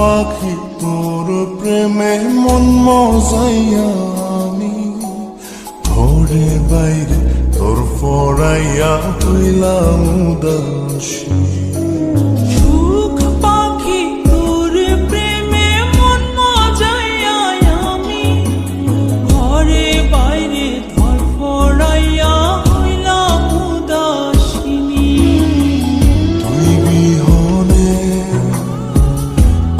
পাখি তোর প্রেমে মন আমি। ভোরে বাইরে তোর ফড়াইয়া হইলাম উদাসী।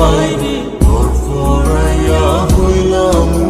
বাইরে তোর ফরাইয়া হইলাম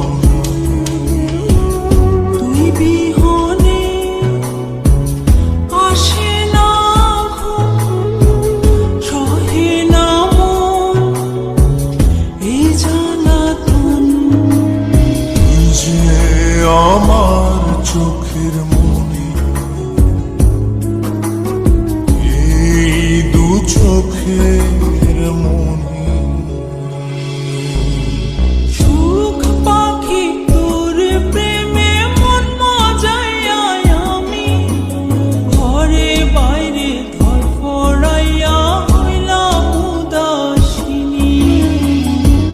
You.